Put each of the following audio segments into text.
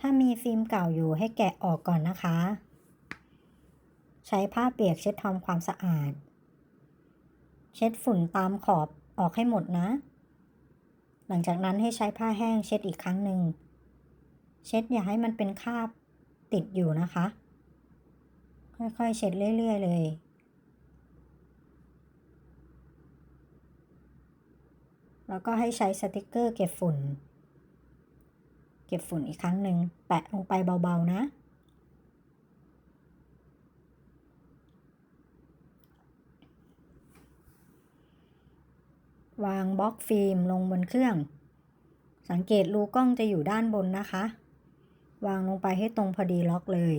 ถ้ามีฟิล์มเก่าอยู่ให้แกะออกก่อนนะคะ ใช้ผ้าเปียกเช็ดทำความสะอาด เช็ดฝุ่นตามขอบออกให้หมดนะ หลังจากนั้นให้ใช้ผ้าแห้งเช็ดอีกครั้งหนึ่ง เช็ดอย่าให้มันเป็นคราบติดอยู่นะคะ ค่อยๆ เช็ดเรื่อย ๆ เลยแล้วก็ให้ใช้สติกเกอร์เก็บฝุ่น เก็บฝุ่นอีกครั้งหนึ่งแปะลงไปเบาๆนะ วางบล็อกฟิล์มลงบนเครื่อง สังเกตรูกล้องจะอยู่ด้านบนนะคะ วางลงไปให้ตรงพอดีล็อกเลย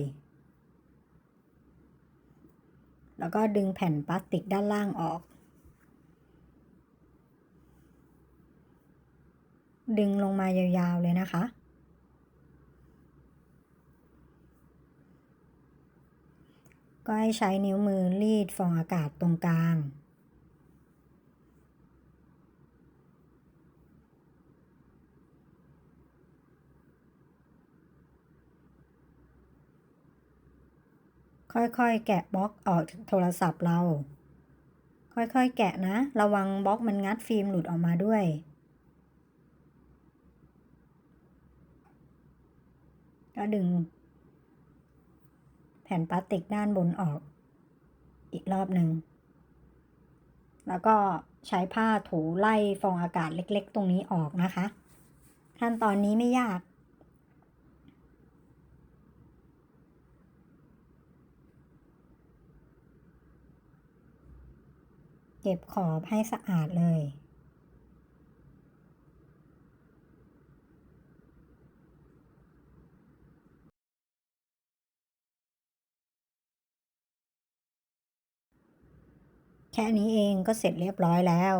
แล้วก็ดึงแผ่นพลาสติกด้านล่างออกดึงลงมายาวๆเลยนะคะ ก็ให้ใช้นิ้วมือรีดฟองอากาศตรงกลาง ค่อยๆ แกะบล็อกออกจากโทรศัพท์เรา ค่อยๆ แกะนะ ระวังบล็อกมันงัดฟิล์มหลุดออกมาด้วยก็ดึง ผ่นพลาสติกด้านบนออก อีกรอบหนึ่ง แล้วก็ใช้ผ้าถูไล่ฟองอากาศเล็กๆ ตรงนี้ออกนะคะ ขั้นตอนนี้ไม่ยาก เก็บขอบให้สะอาดเลย แค่นี้เองก็เสร็จเรียบร้อยแล้ว